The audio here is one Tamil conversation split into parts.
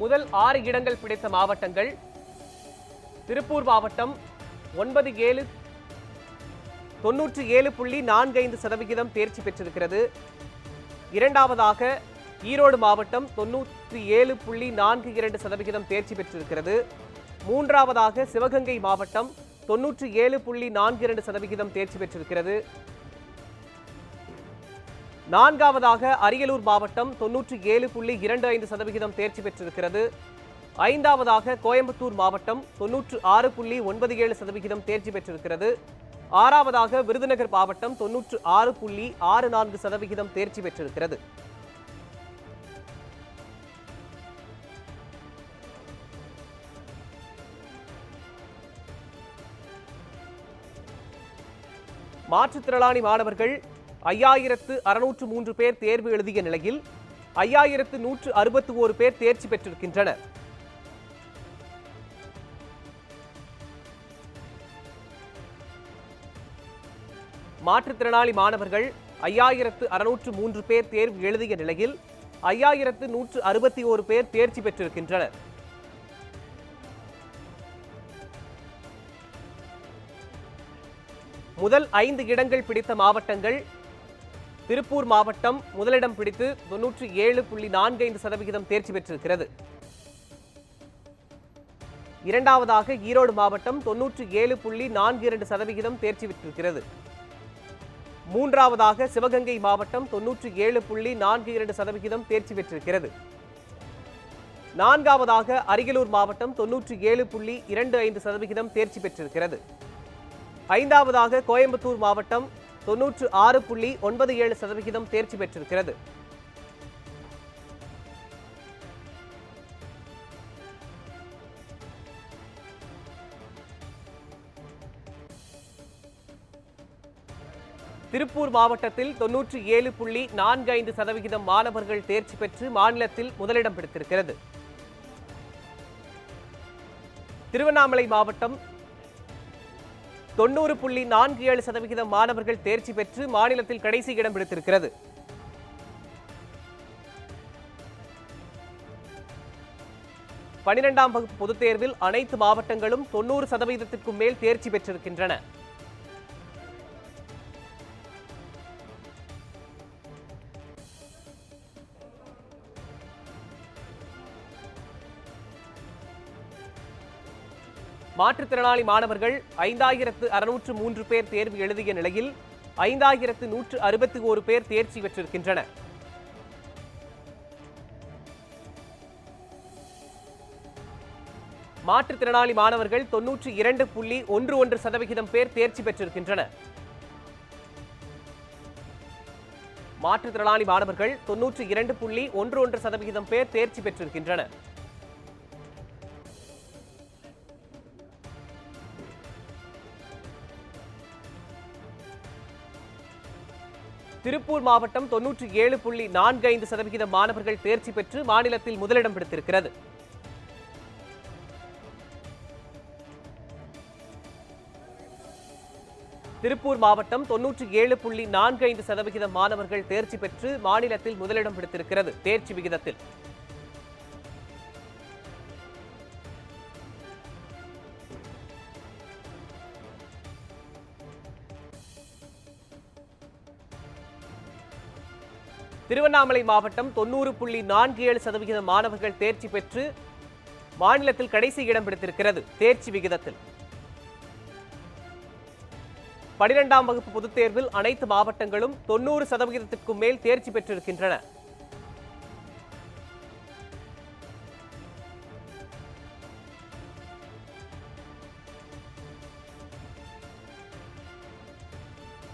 முதல் ஆறு இடங்கள் பிடித்த மாவட்டங்கள் திருப்பூர் மாவட்டம் ஒன்பது ஏழு தொன்னூற்றி ஏழு புள்ளி நான்கு ஐந்து சதவிகிதம் தேர்ச்சி பெற்றிருக்கிறது. இரண்டாவதாக ஈரோடு மாவட்டம் தொன்னூற்றி ஏழு புள்ளி நான்கு இரண்டு சதவிகிதம் தேர்ச்சி பெற்றிருக்கிறது. மூன்றாவதாக சிவகங்கை மாவட்டம் தொன்னூற்றி ஏழு புள்ளி நான்கு இரண்டு சதவிகிதம் தேர்ச்சி பெற்றிருக்கிறது. நான்காவதாக அரியலூர் மாவட்டம் தொன்னூற்றி ஏழு புள்ளி இரண்டு ஐந்து சதவிகிதம் தேர்ச்சி பெற்றிருக்கிறது. ஐந்தாவதாக கோயம்புத்தூர் மாவட்டம் தொன்னூற்று ஆறு புள்ளி ஒன்பது ஏழு சதவிகிதம் தேர்ச்சி பெற்றிருக்கிறது. ஆறாவதாக விருதுநகர் மாவட்டம் தொன்னூற்று ஆறு புள்ளி ஆறு நான்கு சதவிகிதம் தேர்ச்சி பெற்றிருக்கிறது. மாற்றுத்திறனாளி மாணவர்கள் ஐயாயிரத்து அறுநூற்று மூன்று பேர் தேர்வு எழுதிய நிலையில் ஐயாயிரத்து நூற்று அறுபத்தி ஓரு பேர் தேர்ச்சி பெற்றிருக்கின்றனர். மாற்றுத்திறனாளி மாணவர்கள் ஐயாயிரத்து அறுநூற்று மூன்று பேர் தேர்வு எழுதிய நிலையில் ஐயாயிரத்து நூற்று அறுபத்தி ஓரு பேர் தேர்ச்சி பெற்றிருக்கின்றனர். முதல் ஐந்து இடங்கள் பிடித்த மாவட்டங்கள் திருப்பூர் மாவட்டம் முதலிடம் பிடித்து தொன்னூற்றி ஏழு புள்ளி நான்கு ஐந்து சதவிகிதம் தேர்ச்சி பெற்றிருக்கிறது. இரண்டாவதாக ஈரோடு மாவட்டம் தொன்னூற்றி ஏழு புள்ளி நான்கு இரண்டு சதவிகிதம் தேர்ச்சி பெற்றிருக்கிறது. மூன்றாவதாக சிவகங்கை மாவட்டம் தொன்னூற்றி ஏழு புள்ளி நான்கு இரண்டு சதவிகிதம் தேர்ச்சி பெற்றிருக்கிறது. நான்காவதாக அரியலூர் மாவட்டம் தொன்னூற்றி ஏழு புள்ளி இரண்டு ஐந்து சதவிகிதம் தேர்ச்சி பெற்றிருக்கிறது. ஐந்தாவதாக கோயம்புத்தூர் மாவட்டம் தொன்னூற்று ஆறு புள்ளி ஒன்பது ஏழு சதவிகிதம் தேர்ச்சி பெற்றிருக்கிறது. திருப்பூர் மாவட்டத்தில் தொன்னூற்றி ஏழு புள்ளி நான்கு ஐந்து சதவிகிதம் மாணவர்கள் தேர்ச்சி பெற்று மாநிலத்தில் முதலிடம் பிடித்திருக்கிறது. திருவண்ணாமலை மாவட்டம் தொண்ணூறு புள்ளி நான்கு ஏழு சதவிகிதம் மாணவர்கள் தேர்ச்சி பெற்று மாநிலத்தில் கடைசி இடம் பிடித்திருக்கிறது. பனிரெண்டாம் வகுப்பு பொதுத் தேர்வில் அனைத்து மாவட்டங்களும் தொண்ணூறு சதவீதத்திற்கும் மேல் தேர்ச்சி பெற்றிருக்கின்றன. மாற்றுத்திறனாளி மாணவர்கள் ஐந்தாயிரத்து அறுநூற்று மூன்று பேர் தேர்வு எழுதிய நிலையில் ஐந்தாயிரத்து நூற்று அறுபத்தி ஓரு பேர் தேர்ச்சி பெற்றிருக்கின்றனர். மாற்றுத்திறனாளி மாணவர்கள் தொன்னூற்றி இரண்டு புள்ளி ஒன்று ஒன்று சதவிகிதம் பேர் தேர்ச்சி பெற்றிருக்கின்றனர். மாற்றுத்திறனாளி மாணவர்கள் தொன்னூற்றி இரண்டு புள்ளி ஒன்று ஒன்று சதவிகிதம் பேர் தேர்ச்சி பெற்றிருக்கின்றனர். திருப்பூர் மாவட்டம் தொன்னூற்றி ஏழு புள்ளி நான்கு ஐந்து சதவிகித மாணவர்கள் தேர்ச்சி பெற்று மாநிலத்தில் முதலிடம் பிடித்திருக்கிறது. திருப்பூர் மாவட்டம் தொன்னூற்றி ஏழு புள்ளி நான்கு ஐந்து சதவிகித மாணவர்கள் தேர்ச்சி பெற்று மாநிலத்தில் முதலிடம் பிடித்திருக்கிறது தேர்ச்சி விகிதத்தில். திருவண்ணாமலை மாவட்டம் தொண்ணூறு புள்ளி நான்கு ஏழு சதவிகித மாணவர்கள் தேர்ச்சி பெற்று மாநிலத்தில் கடைசி இடம் பிடித்திருக்கிறது தேர்ச்சி விகிதத்தில். பனிரெண்டாம் வகுப்பு பொதுத் தேர்வில் அனைத்து மாவட்டங்களும் தொண்ணூறு சதவிகிதத்திற்கும் மேல் தேர்ச்சி பெற்றிருக்கின்றன.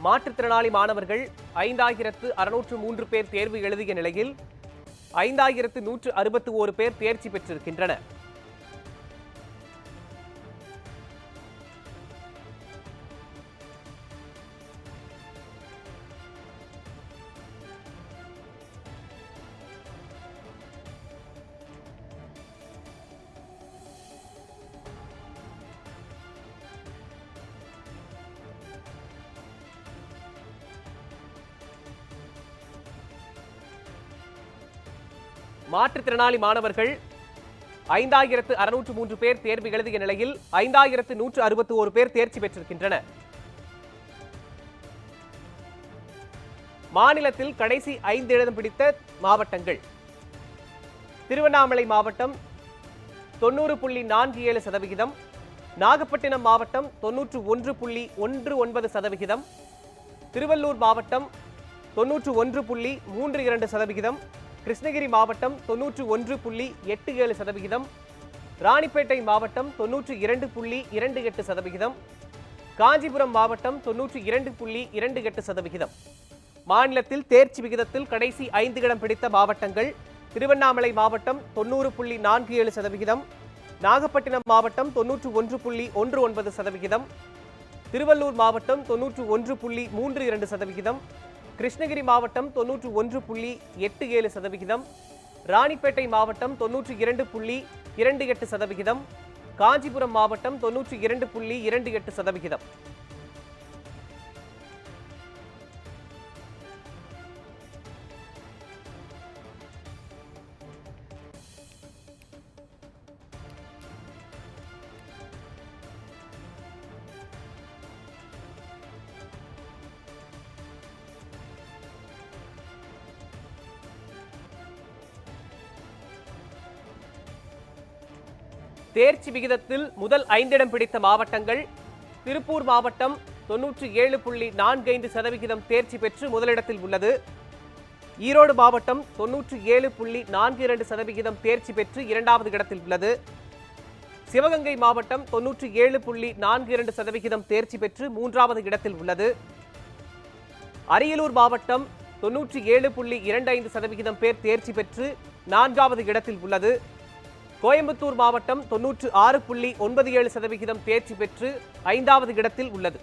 மாற்றுத்திறனாளி மாணவர்கள் ஐந்தாயிரத்து அறுநூற்று மூன்று பேர் தேர்வு எழுதிய நிலையில் ஐந்தாயிரத்து நூற்று அறுபத்தி ஓரு பேர் தேர்ச்சி பெற்றிருக்கின்றனர். மாற்றுத்திறனாளி மாணவர்கள் ஐந்தாயிரத்து அறுநூற்று மூன்று பேர் தேர்வு எழுதிய நிலையில் ஐந்தாயிரத்து நூற்று அறுபத்தி ஒரு பேர் தேர்ச்சி பெற்றிருக்கின்றனர். மாநிலத்தில் கடைசி ஐந்து இடம் பிடித்த மாவட்டங்கள். திருவண்ணாமலை மாவட்டம் தொண்ணூறு புள்ளி நான்கு ஏழு சதவிகிதம் நாகப்பட்டினம் மாவட்டம் தொன்னூற்று ஒன்று புள்ளி ஒன்று ஒன்பது சதவிகிதம் திருவள்ளூர் மாவட்டம் தொன்னூற்று ஒன்று புள்ளி மூன்று இரண்டு சதவிகிதம் கிருஷ்ணகிரி மாவட்டம் தொன்னூற்று ஒன்று புள்ளி எட்டு ஏழு சதவிகிதம் ராணிப்பேட்டை மாவட்டம் தொன்னூற்று இரண்டு புள்ளி இரண்டு எட்டு சதவிகிதம் காஞ்சிபுரம் மாவட்டம் தொன்னூற்று இரண்டு புள்ளி இரண்டு எட்டு சதவிகிதம். மாநிலத்தில் தேர்ச்சி விகிதத்தில் கடைசி ஐந்து இடம் பிடித்த மாவட்டங்கள் திருவண்ணாமலை மாவட்டம் தொண்ணூறு புள்ளி நான்கு ஏழு சதவிகிதம் நாகப்பட்டினம் மாவட்டம் தொன்னூற்று ஒன்று புள்ளி ஒன்று ஒன்பது சதவிகிதம் திருவள்ளூர் மாவட்டம் தொன்னூற்று ஒன்று புள்ளி மூன்று இரண்டு சதவிகிதம் கிருஷ்ணகிரி மாவட்டம் தொன்னூற்று ஒன்று புள்ளி எட்டு ஏழு சதவிகிதம் ராணிப்பேட்டை மாவட்டம் தொன்னூற்று இரண்டு புள்ளி இரண்டு எட்டு சதவிகிதம் காஞ்சிபுரம் மாவட்டம் தொன்னூற்று இரண்டு புள்ளி இரண்டு எட்டு சதவிகிதம். தேர்ச்சி விகிதத்தில் முதல் ஐந்திடம் பிடித்த மாவட்டங்கள் திருப்பூர் மாவட்டம் தொன்னூற்றி ஏழு புள்ளி நான்கு ஐந்து சதவிகிதம் தேர்ச்சி பெற்று முதலிடத்தில் உள்ளது. ஈரோடு மாவட்டம் தொன்னூற்றி ஏழு புள்ளி நான்கு இரண்டு சதவிகிதம் தேர்ச்சி பெற்று இரண்டாவது இடத்தில் உள்ளது. சிவகங்கை மாவட்டம் தொன்னூற்றி ஏழு புள்ளி நான்கு இரண்டு சதவிகிதம் தேர்ச்சி பெற்று மூன்றாவது இடத்தில் உள்ளது. அரியலூர் மாவட்டம் தொன்னூற்றி ஏழு புள்ளி இரண்டு ஐந்து சதவிகிதம் பேர் தேர்ச்சி பெற்று நான்காவது இடத்தில் உள்ளது. கோயம்புத்தூர் மாவட்டம் தொன்னூற்று ஆறு புள்ளி ஒன்பது ஏழு சதவிகிதம் தேர்ச்சி பெற்று ஐந்தாவது இடத்தில் உள்ளது.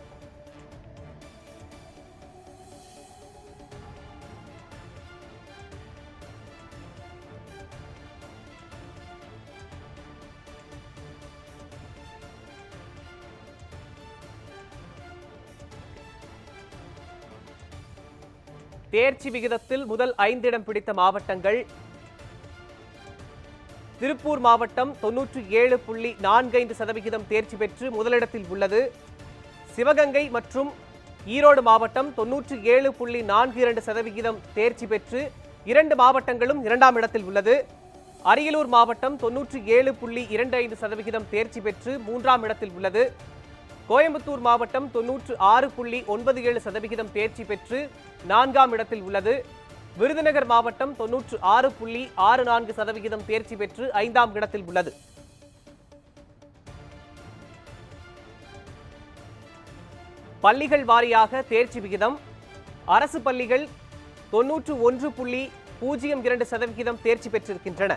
தேர்ச்சி விகிதத்தில் முதல் ஐந்திடம் பிடித்த மாவட்டங்கள் திருப்பூர் மாவட்டம் தொன்னூற்றி ஏழு புள்ளி நான்கைந்து சதவிகிதம் தேர்ச்சி பெற்று முதலிடத்தில் உள்ளது. சிவகங்கை மற்றும் ஈரோடு மாவட்டம் தொன்னூற்றி ஏழு புள்ளி நான்கு இரண்டு சதவிகிதம் தேர்ச்சி பெற்று இரண்டு மாவட்டங்களும் இரண்டாம் இடத்தில் உள்ளது. அரியலூர் மாவட்டம் தொன்னூற்றி ஏழு புள்ளி இரண்டு ஐந்து சதவிகிதம் தேர்ச்சி பெற்று மூன்றாம் இடத்தில் உள்ளது. கோயம்புத்தூர் மாவட்டம் தொன்னூற்று ஆறு புள்ளி ஒன்பது ஏழு சதவிகிதம் தேர்ச்சி பெற்று நான்காம் இடத்தில் உள்ளது. விருதுநகர் மாவட்டம் தொன்னூற்று ஆறு புள்ளி ஆறு நான்கு சதவிகிதம் தேர்ச்சி பெற்று ஐந்தாம் இடத்தில் உள்ளது. பள்ளிகள் வாரியாக தேர்ச்சி விகிதம் அரசு பள்ளிகள் தொன்னூற்று ஒன்று புள்ளி பூஜ்ஜியம் இரண்டு சதவிகிதம் தேர்ச்சி பெற்றிருக்கின்றன.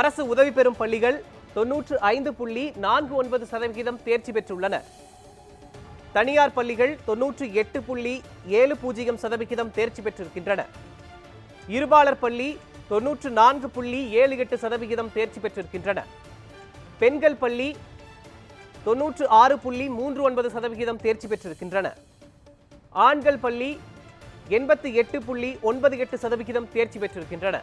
அரசு உதவி பெறும் பள்ளிகள் தொன்னூற்று ஐந்து புள்ளி நான்கு ஒன்பது சதவிகிதம் தேர்ச்சி பெற்றுள்ளன. தனியார் பள்ளிகள் தொன்னூற்று எட்டு புள்ளி ஏழு பூஜ்ஜியம் சதவிகிதம் தேர்ச்சி பெற்றிருக்கின்றன. இருபாலர் பள்ளி தொன்னூற்று நான்கு புள்ளி ஏழு எட்டு சதவிகிதம் தேர்ச்சி பெற்றிருக்கின்றன. பெண்கள் பள்ளி தொன்னூற்று ஆறு புள்ளி மூன்று ஒன்பது சதவிகிதம் தேர்ச்சி பெற்றிருக்கின்றன. ஆண்கள் பள்ளி எண்பத்தி எட்டு புள்ளி ஒன்பது எட்டு சதவிகிதம் தேர்ச்சி பெற்றிருக்கின்றன.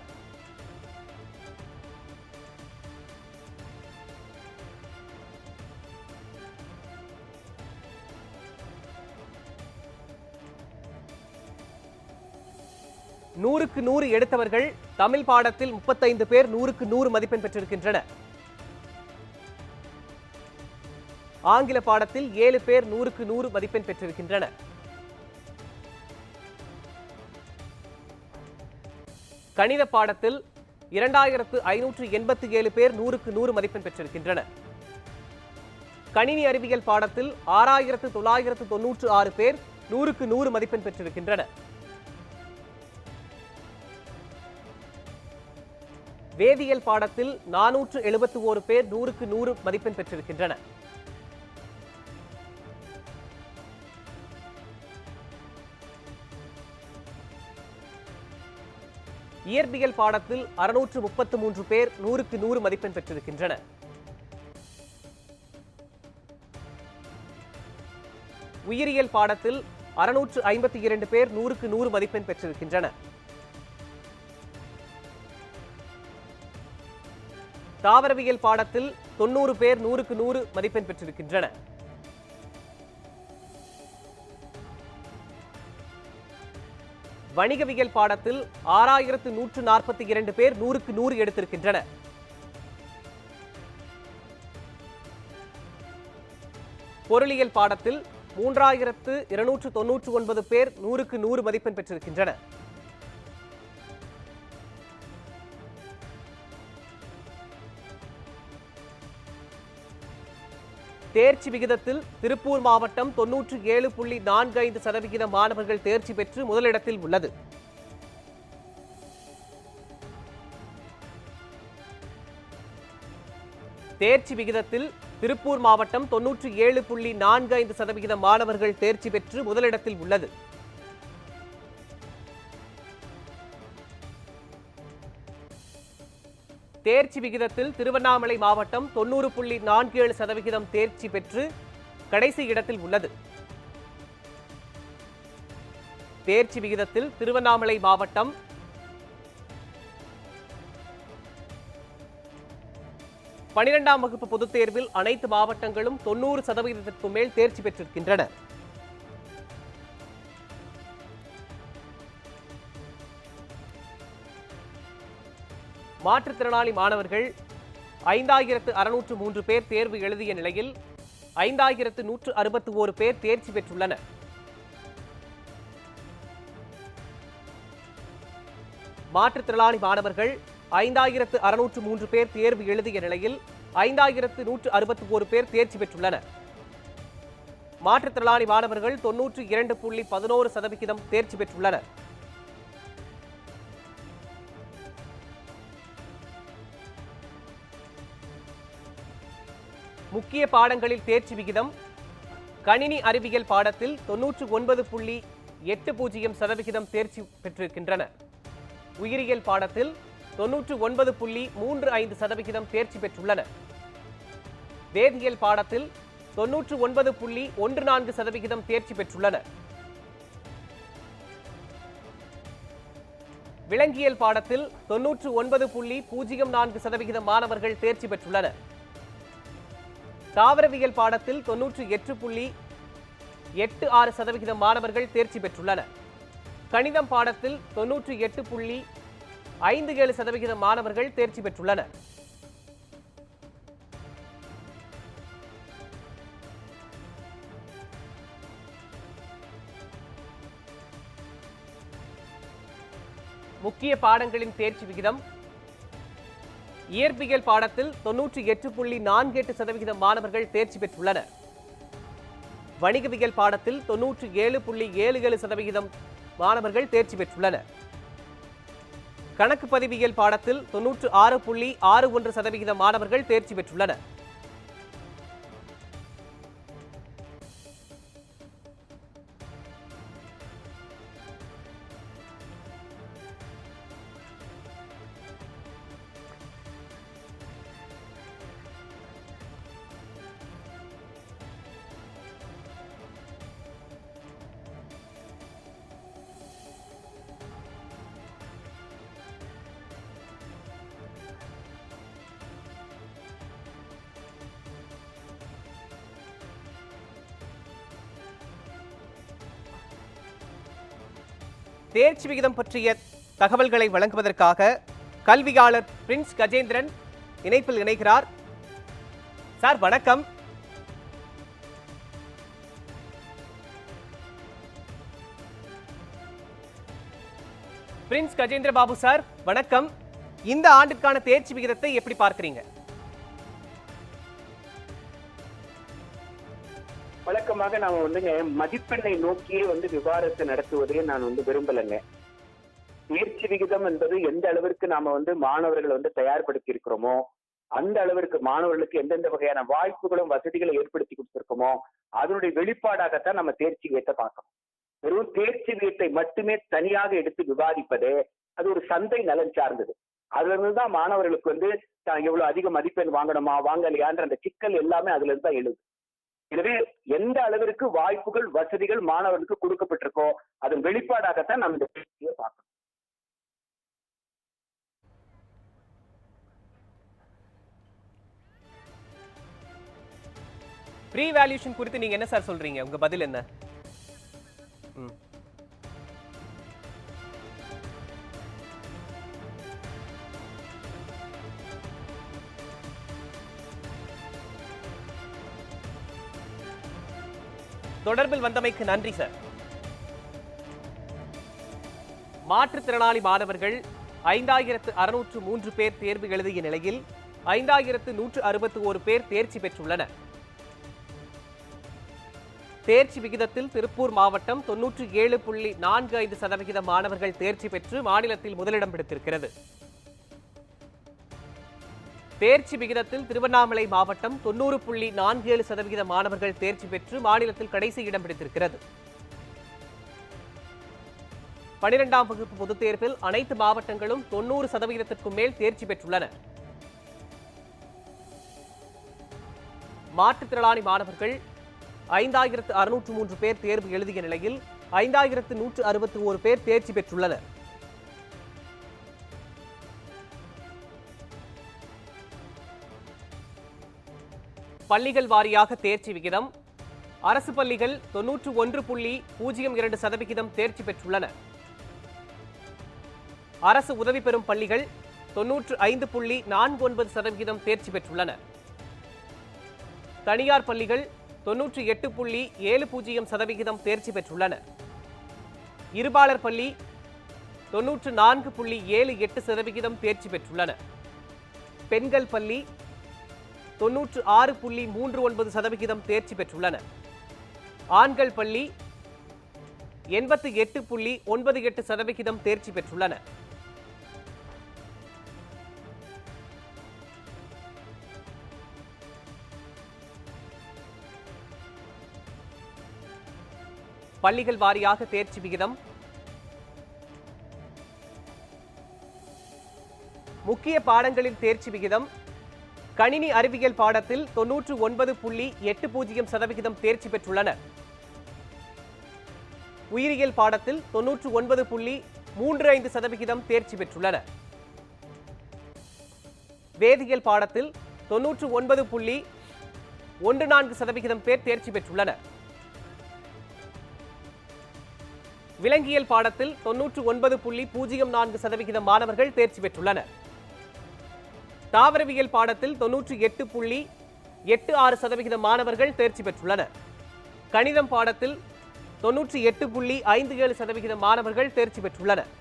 நூறுக்கு நூறு எடுத்தவர்கள் தமிழ் பாடத்தில் முப்பத்தைந்து பேர் நூறுக்கு நூறு மதிப்பெண் பெற்றிருக்கின்றனர். ஆங்கில பாடத்தில் ஏழு பேர் நூறுக்கு நூறு மதிப்பெண் பெற்றிருக்கின்றனர். கணித பாடத்தில் இரண்டாயிரத்து ஐநூற்று எண்பத்தி ஏழு பேர் நூறுக்கு நூறு மதிப்பெண் பெற்றிருக்கின்றனர். கணினி அறிவியல் பாடத்தில் ஆறாயிரத்து தொள்ளாயிரத்து தொன்னூற்று ஆறு பேர் நூறுக்கு நூறு மதிப்பெண் பெற்றிருக்கின்றனர். வேதியியல் பாடத்தில் நானூற்று எழுபத்தி ஓரு பேர் நூறுக்கு நூறு மதிப்பெண் பெற்றிருக்கின்றனர் இயற்பியல் பாடத்தில் அறுநூற்று முப்பத்து மூன்று பேர் நூறுக்கு நூறு மதிப்பெண் பெற்றிருக்கின்றனர் உயிரியல் பாடத்தில் அறுநூற்று ஐம்பத்தி இரண்டு பேர் நூறுக்கு நூறு மதிப்பெண் பெற்றிருக்கின்றனர் தாவரவியல் பாடத்தில் தொண்ணூறு பேர் நூறுக்கு நூறு மதிப்பெண் பெற்றிருக்கின்றனர் வணிகவியல் பாடத்தில் ஆறாயிரத்து நூற்று நாற்பத்தி இரண்டு பேர் நூறுக்கு நூறு எடுத்திருக்கின்றனர் பொருளியல் பாடத்தில் மூன்றாயிரத்து இருநூற்று தொன்னூற்று ஒன்பது பேர் நூறுக்கு நூறு மதிப்பெண் பெற்றிருக்கின்றனர் தேர்ச்சி விகிதத்தில் திருப்பூர் மாவட்டம் தொன்னூற்று ஏழு புள்ளி நான்கு ஐந்து சதவிகித மாணவர்கள் தேர்ச்சி பெற்று முதலிடத்தில் உள்ளது. தேர்ச்சி விகிதத்தில் திருப்பூர் மாவட்டம் தொன்னூற்று ஏழு புள்ளி நான்கு ஐந்து சதவிகித மாணவர்கள் தேர்ச்சி பெற்று முதலிடத்தில் உள்ளது. தேர்ச்சி விகிதத்தில் திருவண்ணாமலை மாவட்டம் தொண்ணூறு புள்ளி நான்கு ஏழு சதவிகிதம் தேர்ச்சி பெற்று கடைசி இடத்தில் உள்ளது. தேர்ச்சி விகிதத்தில் திருவண்ணாமலை மாவட்டம் பனிரெண்டாம் வகுப்பு பொதுத் தேர்வில் அனைத்து மாவட்டங்களும் தொண்ணூறு சதவீதத்திற்கு மேல் தேர்ச்சி பெற்றிருக்கின்றன. மாற்றுத்திறனாளி மாணவர்கள் ஐந்தாயிரத்து அறுநூற்று மூன்று பேர் தேர்வு எழுதிய நிலையில் ஐந்தாயிரத்து நூற்று அறுபத்தி ஓரு பேர் தேர்ச்சி பெற்றுள்ளனர். மாற்றுத்திறனாளி மாணவர்கள் ஐந்தாயிரத்து அறுநூற்று மூன்று பேர் தேர்வு எழுதிய நிலையில் ஐந்தாயிரத்து நூற்று அறுபத்தி ஓரு பேர் தேர்ச்சி பெற்றுள்ளனர். மாற்றுத்திறனாளி மாணவர்கள் தொன்னூற்று இரண்டு புள்ளி பதினோரு சதவிகிதம் தேர்ச்சி பெற்றுள்ளனர். முக்கிய பாடங்களில் தேர்ச்சி விகிதம் கணினி அறிவியல் பாடத்தில் தொன்னூற்று ஒன்பது புள்ளி எட்டு பூஜ்ஜியம் சதவிகிதம் தேர்ச்சி பெற்றிருக்கின்றனர் உயிரியல் பாடத்தில் தொன்னூற்று ஒன்பது புள்ளி மூன்று ஐந்து சதவிகிதம் தேர்ச்சி பெற்றுள்ளனர் வேதியியல் பாடத்தில் தொன்னூற்று ஒன்பது புள்ளி ஒன்று நான்கு சதவிகிதம் தேர்ச்சி பெற்றுள்ளனர் விலங்கியல் பாடத்தில் தொன்னூற்று ஒன்பது புள்ளி பூஜ்ஜியம் நான்கு சதவிகிதம் மாணவர்கள் தேர்ச்சி பெற்றுள்ளனர். தாவரவியல் பாடத்தில் தொன்னூற்றி எட்டு புள்ளி எட்டு ஆறு சதவிகித மாணவர்கள் தேர்ச்சி பெற்றுள்ளனர். கணிதம் பாடத்தில் தொன்னூற்றி எட்டு புள்ளி ஐந்து ஏழு சதவிகித மாணவர்கள் தேர்ச்சி பெற்றுள்ளனர். முக்கிய பாடங்களின் தேர்ச்சி விகிதம் இயற்பியல் பாடத்தில் தொன்னூற்றி எட்டு புள்ளி நான்கு எட்டு சதவிகித மாணவர்கள் தேர்ச்சி பெற்றுள்ளனர். வணிகவியல் பாடத்தில் தொன்னூற்றி ஏழு புள்ளி ஏழு ஏழு சதவிகிதம் மாணவர்கள் தேர்ச்சி பெற்றுள்ளனர். கணக்கு பதிவியல் பாடத்தில் தொன்னூற்று ஆறு புள்ளி ஆறு ஒன்று சதவிகித மாணவர்கள் தேர்ச்சி பெற்றுள்ளனர். தேர்ச்சி விகிதம் பற்றிய தகவல்களை வழங்குவதற்காக கல்வியாளர் பிரின்ஸ் கஜேந்திரன் இணைப்பில் இணைகிறார். சார் வணக்கம். பிரின்ஸ் கஜேந்திர பாபு சார் வணக்கம். இந்த ஆண்டுக்கான தேர்ச்சி விகிதத்தை எப்படி பார்க்கறீங்க? வழக்கமாக நாம வந்துங்க மதிப்பெண்ணை நோக்கியே வந்து விவாதத்தை நடத்துவதே நான் வந்து விரும்பலைங்க. தேர்ச்சி விகிதம் என்பது எந்த அளவிற்கு நாம வந்து மாணவர்களை வந்து தயார்படுத்தி இருக்கிறோமோ அந்த அளவிற்கு மாணவர்களுக்கு எந்தெந்த வகையான வாய்ப்புகளும் வசதிகளும் ஏற்படுத்தி கொடுத்திருக்கோமோ அதனுடைய வெளிப்பாடாகத்தான் நம்ம தேர்ச்சி விகிதத்தை பார்க்கணும். வெறும் தேர்ச்சி விகிதத்தை மட்டுமே தனியாக எடுத்து விவாதிப்பது அது ஒரு சந்தை நலன் சார்ந்தது. அதுல இருந்து தான் மாணவர்களுக்கு வந்து எவ்வளவு அதிக மதிப்பெண் வாங்கணுமா வாங்கலையான்ற அந்த சிக்கல் எல்லாமே அதுல இருந்து தான் எழுது. எனவே எந்த அளவிற்கு வாய்ப்புகள் வசதிகள் மாணவர்களுக்கு கொடுக்கப்பட்டிருக்கோ அதன் வெளிப்பாடாகத்தான் நாம் இந்த பேட்டியை பார்க்கணும். ப்ரீ வேல்யூஷன் குறித்து நீங்க என்ன சார் சொல்றீங்க? உங்க பதில் என்ன? ம். தொடர்பில் வந்தமைக்கு நன்றி சார். மாற்றுத்திறனாளி மாணவர்கள் ஐந்தாயிரத்து அறுநூற்று மூன்று பேர் தேர்வு எழுதிய நிலையில் ஐந்தாயிரத்து நூற்று அறுபத்தி ஒரு பேர் தேர்ச்சி பெற்றுள்ளனர். தேர்ச்சி விகிதத்தில் திருப்பூர் மாவட்டம் தொன்னூற்றி ஏழு புள்ளி நான்கு ஐந்து சதவிகித மாணவர்கள் தேர்ச்சி பெற்று மாநிலத்தில் முதலிடம் பிடித்திருக்கிறது. தேர்ச்சி விகிதத்தில் திருவண்ணாமலை மாவட்டம் தொண்ணூறு புள்ளி நான்கு ஏழு சதவிகித மாணவர்கள் தேர்ச்சி பெற்று மாநிலத்தில் கடைசி இடம் பிடித்திருக்கிறது. பனிரெண்டாம் வகுப்பு பொதுத் தேர்வில் அனைத்து மாவட்டங்களும் தொண்ணூறு சதவிகிதத்திற்கும் மேல் தேர்ச்சி பெற்றுள்ளன. மாற்றுத்திறனாளி மாணவர்கள் ஐந்தாயிரத்து அறுநூற்று மூன்று பேர் தேர்வு எழுதிய நிலையில் ஐந்தாயிரத்து நூற்று அறுபத்தி ஓரு பேர் தேர்ச்சி பெற்றுள்ளனர். பள்ளிகள் வாரியாக தேர்ச்சி விகிதம். அரசு பள்ளிகள் தொன்னூற்று ஒன்று புள்ளி பூஜ்ஜியம் இரண்டு சதவிகிதம் தேர்ச்சி பெற்றுள்ளன. அரசு உதவி பெறும் பள்ளிகள் தொன்னூற்று ஐந்து புள்ளி நான்கு ஒன்பது சதவிகிதம் தேர்ச்சி பெற்றுள்ளன. தனியார் பள்ளிகள் தொன்னூற்றி எட்டு புள்ளி ஏழு பூஜ்ஜியம் சதவிகிதம் தேர்ச்சி பெற்றுள்ளன. இருபாலர் பள்ளி தொன்னூற்று நான்கு புள்ளி ஏழு எட்டு சதவிகிதம் தேர்ச்சி பெற்றுள்ளன. பெண்கள் பள்ளி தொன்னூற்று ஆறு புள்ளி மூன்று ஒன்பது சதவிகிதம் தேர்ச்சி பெற்றுள்ளன. ஆண்கள் பள்ளி எண்பத்தி எட்டு புள்ளி ஒன்பது எட்டு சதவிகிதம் தேர்ச்சி பெற்றுள்ளன. பள்ளிகள் வாரியாக தேர்ச்சி விகிதம் முக்கிய பாடங்களில் தேர்ச்சி விகிதம் கணினி அறிவியல் பாடத்தில் தொன்னூற்று ஒன்பது புள்ளி எட்டு பூஜ்ஜியம் சதவிகிதம் தேர்ச்சி பெற்றுள்ளனர். உயிரியல் பாடத்தில் தொன்னூற்று ஒன்பது புள்ளி மூன்று ஐந்து சதவிகிதம் தேர்ச்சி பெற்றுள்ளனர். வேதியியல் பாடத்தில் தொன்னூற்று ஒன்பது புள்ளி ஒன்று நான்கு சதவிகிதம் பேர் தேர்ச்சி பெற்றுள்ளனர். விலங்கியல் பாடத்தில் தொன்னூற்று ஒன்பது புள்ளி பூஜ்ஜியம் நான்கு சதவிகிதம் மாணவர்கள் தேர்ச்சி பெற்றுள்ளனர். தாவரவியல் பாடத்தில் தொன்னூற்றி எட்டு புள்ளி எட்டு ஆறு சதவிகித மாணவர்கள் தேர்ச்சி பெற்றுள்ளனர். கணிதம் பாடத்தில் தொன்னூற்றி எட்டு புள்ளி ஐந்து ஏழு சதவிகித மாணவர்கள் தேர்ச்சி பெற்றுள்ளனர்.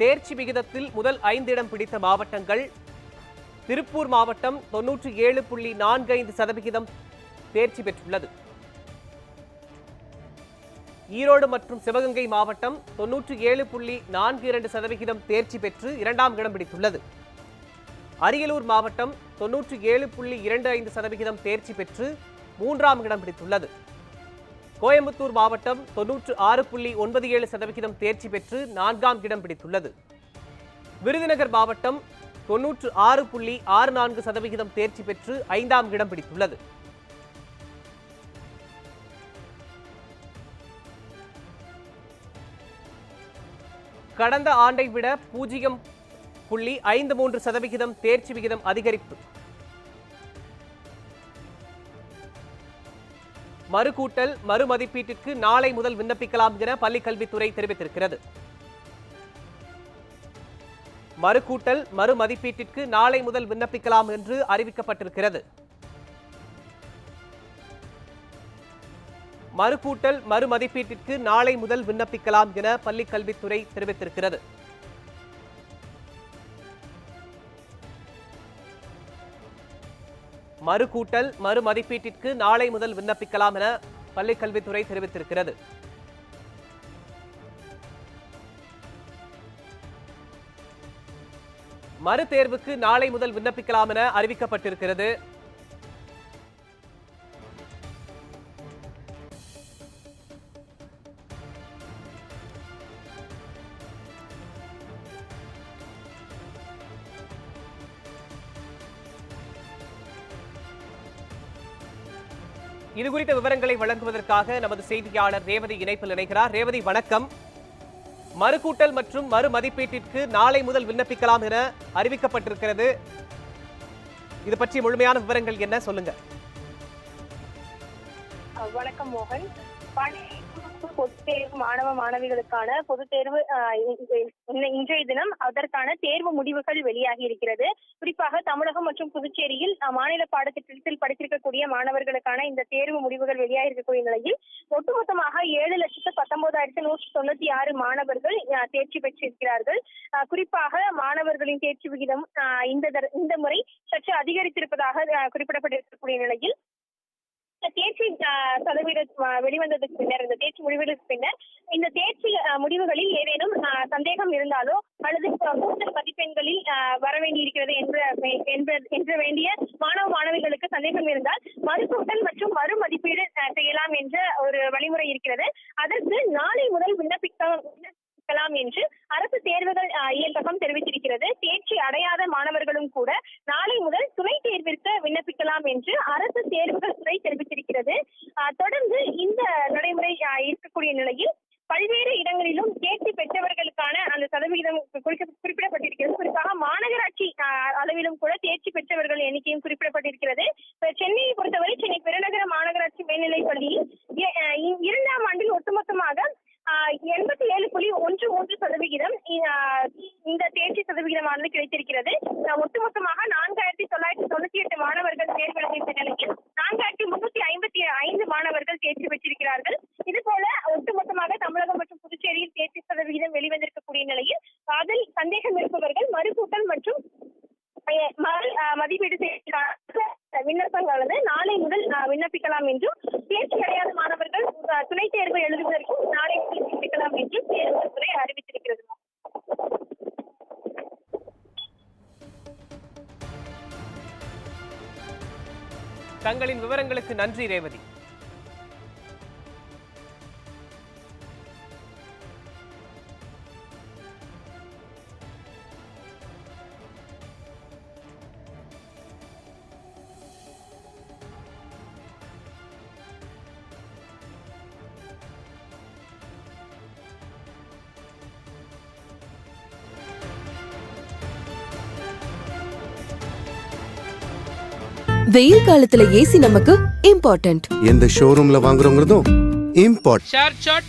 தேர்ச்சி விகிதத்தில் முதல் ஐந்து இடம் பிடித்த மாவட்டங்கள் திருப்பூர் மாவட்டம் தொன்னூற்றி ஏழு புள்ளி நான்கு ஐந்து சதவிகிதம் தேர்ச்சி பெற்றுள்ளது. ஈரோடு மற்றும் சிவகங்கை மாவட்டம் தொன்னூற்றி ஏழு புள்ளி நான்கு இரண்டு சதவிகிதம் தேர்ச்சி பெற்று இரண்டாம் இடம் பிடித்துள்ளது. அரியலூர் மாவட்டம் தொன்னூற்றி ஏழு புள்ளி இரண்டு ஐந்து சதவிகிதம் தேர்ச்சி பெற்று மூன்றாம் இடம் பிடித்துள்ளது. கோயம்புத்தூர் மாவட்டம் தொன்னூற்று ஆறு புள்ளி ஒன்பது ஏழு சதவிகிதம் தேர்ச்சி பெற்று நான்காம் இடம் பிடித்துள்ளது. விருதுநகர் மாவட்டம் தொன்னூற்று ஆறு புள்ளி ஆறு நான்கு சதவிகிதம் தேர்ச்சி பெற்று ஐந்தாம் இடம் பிடித்துள்ளது. கடந்த ஆண்டை விட பூஜ்ஜியம் புள்ளி ஐந்து மூன்று சதவிகிதம் தேர்ச்சி விகிதம் அதிகரிப்பு. மறுகூட்டல் மறுமதிப்பீட்டிற்கு நாளை முதல் விண்ணப்பிக்கலாம் என பள்ளிக்கல்வித்துறை தெரிவித்திருக்கிறது. மறுகூட்டல் மறுமதிப்பீட்டிற்கு நாளை முதல் விண்ணப்பிக்கலாம் என்று அறிவிக்கப்பட்டிருக்கிறது. மறுகூட்டல் மறுமதிப்பீட்டிற்கு நாளை முதல் விண்ணப்பிக்கலாம் என பள்ளிக் கல்வித்துறை தெரிவித்திருக்கிறது. மறுகூட்டல் மறுமதிப்பீட்டிற்கு நாளை முதல் விண்ணப்பிக்கலாம் என பள்ளிக்கல்வித்துறை தெரிவித்திருக்கிறது. மறு தேர்வுக்கு நாளை முதல் விண்ணப்பிக்கலாம் என அறிவிக்கப்பட்டிருக்கிறது. இது குறித்த விவரங்களை வழங்குவதற்காக நமது செய்தியாளர் ரேவதி இணைப்பில் இணைகிறார். ரேவதி வணக்கம். மறுகூட்டல் மற்றும் மறு மதிப்பீட்டிற்கு நாளை முதல் விண்ணப்பிக்கலாம் என அறிவிக்கப்பட்டிருக்கிறது. இது பற்றி முழுமையான விவரங்கள் என்ன? சொல்லுங்க. வணக்கம் மோகன். பொதுத் தேர்வு மாணவ மாணவிகளுக்கான பொதுத் தேர்வு இன்றைய தினம் அதற்கான தேர்வு முடிவுகள் வெளியாகி இருக்கிறது. குறிப்பாக தமிழகம் மற்றும் புதுச்சேரியில் மாநில பாடத்திட்டத்தில் படித்திருக்கக்கூடிய மாணவர்களுக்கான இந்த தேர்வு முடிவுகள் வெளியாகி இருக்கக்கூடிய நிலையில் ஒட்டுமொத்தமாக ஏழு லட்சத்து பத்தொன்பதாயிரத்து நூற்றி தொண்ணூத்தி ஆறு மாணவர்கள் தேர்ச்சி பெற்றிருக்கிறார்கள். குறிப்பாக மாணவர்களின் தேர்ச்சி விகிதம் இந்த இந்த முறை சற்று அதிகரித்திருப்பதாக குறிப்பிடப்பட்டிருக்கக்கூடிய நிலையில் இந்த தேர்ச்சி சதவீத வெளிவந்ததுக்கு பின்னர் இந்த தேர்ச்சி முடிவுகளுக்கு பின்னர் இந்த தேர்ச்சி முடிவுகளில் ஏதேனும் சந்தேகம் இருந்தாலோ அல்லது கூடுதல் மதிப்பெண்களில் வர வேண்டியிருக்கிறது என்ற என்ற வேண்டிய மாணவ மாணவிகளுக்கு சந்தேகம் இருந்தால் மறுக்கூட்டல் மற்றும் மறு மதிப்பீடு அஹ், செய்யலாம் என்ற ஒரு வழிமுறை இருக்கிறது. அதற்கு நாளை முதல் விண்ணப்பிக்க இருக்கலாம் என்று அரசு தேர்வுகள் இயக்ககம் தெரிவித்திருக்கிறது. தேர்ச்சி அடையாத மாணவர்களும் கூட நாளை முதல் துணை தேர்விற்கு விண்ணப்பிக்கலாம் என்று அரசு தேர்வுகள் துறை தெரிவித்திருக்கிறது. தொடர்ந்து இந்த நடைமுறை இருக்கக்கூடிய நிலையில் பல்வேறு இடங்களிலும் தேர்ச்சி பெற்றவர்களுக்கான அந்த சதவிகிதம் குறிக்க- குறிப்பிடப்பட்டிருக்கிறது. குறிப்பாக மாநகராட்சி அளவிலும் கூட தேர்ச்சி பெற்றவர்கள் எண்ணிக்கையும் குறிப்பிடப்பட்டிருக்கிறது. சென்னையை பொறுத்தவரை சென்னை பெருநகர மாநகராட்சி மேல்நிலைப் பள்ளியில் இரண்டாம் ஆண்டில் ஒட்டுமொத்தமாக எண்பத்தி ஏழு புள்ளி ஒன்று மூன்று சதவிகிதம் இந்த தேர்ச்சி சதவிகிதமானது கிடைத்திருக்கிறது. ஒட்டுமொத்தமாக நான்காயிரத்தி தொள்ளாயிரத்தி தொண்ணூத்தி எட்டு மாணவர்கள் தேர்வு எழுதிய நிலையில் நான்காயிரத்தி முன்னூத்தி ஐம்பத்தி ஐந்து மாணவர்கள் தேர்ச்சி பெற்றிருக்கிறார்கள். இது போல ஒட்டுமொத்தமாக தமிழகம் மற்றும் புதுச்சேரியில் தேர்ச்சி சதவிகிதம் வெளிவந்திருக்கக்கூடிய நிலையில் அதில் சந்தேகம் இருப்பவர்கள் மறுகூட்டல் மற்றும் மதிப்பீடு மறு விண்ணப்பங்கள் வந்து நாளை முதல் விண்ணப்பிக்கலாம் என்றும் தேர்ச்சி அடையாத மாணவர்கள் துணை துணைத் தேர்வு எழுதுவதற்கும் நாளை முதல் விண்ணப்பிக்கலாம் என்றும் தேர்வுத்துறை அறிவித்திருக்கிறது. தங்களின் விவரங்களுக்கு நன்றி ரேவதி. வெயில் காலத்துல ஏசி நமக்கு இம்பார்ட்டன்ட் எந்த ஷோரூம்ல வாங்குறோங்கிறதும் இம்பார்ட் ஷேர் சாட்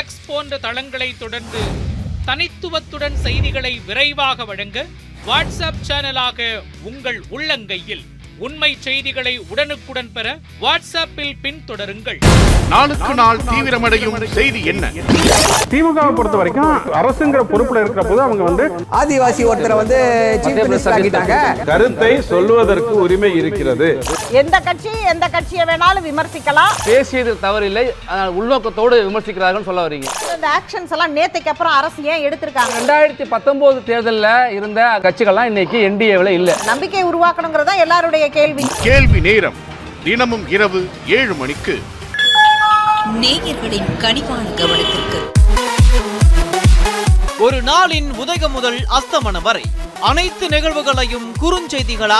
எக்ஸ் போன்ற தளங்களை தொடர்ந்து தனித்துவத்துடன் செய்திகளை விரைவாக வழங்க வாட்ஸ்அப் சேனலாக உங்கள் உள்ளங்கையில். உண்மை செய்திகளை உடனுக்குடன் பெற வாட்ஸ்அப்பில் பின்தொடருங்கள். நாளுக்கு நாள் தீவிரமடையும் செய்தி என்ன? திமுகவை பொறுத்த வரைக்கும் அரசுங்கிற பொறுப்புல இருக்கிற போது அவங்க வந்து ஆதிவாசி ஒருத்தரை வந்து கருத்தை சொல்லுவதற்கு உரிமை இருக்கிறது. எந்த கட்சி எந்த கட்சியை வேணாலும் விமர்சிக்கலாம். பேசியது தவறில்லை. ஆனால் உள்நோக்கத்தோடு விமர்சிக்கிறார்கள் சொல்ல வரீங்க. இந்த ஆக்ஷன்ஸ் எல்லாம் நேத்துக்கு அப்புறம் அரசு ஏன் எடுத்திருக்காங்க? ரெண்டாயிரத்தி பத்தொன்பது தேர்தலில் இருந்த கட்சிகள்லாம் இன்னைக்கு என்டிஏவில் இல்லை. நம்பிக்கை உருவாக்கணுங்கிறதா எல்லாருடைய கேள்வி. கேள்வி நேரம். தினமும் இரவு ஏழு மணிக்கு. நேயர்களின் கனிவான கவனத்திற்கு. ஒரு நாளின் உதயம் முதல் அஸ்தமனம் வரை அனைத்து நிகழ்வுகளையும் குறுஞ்செய்திகளாக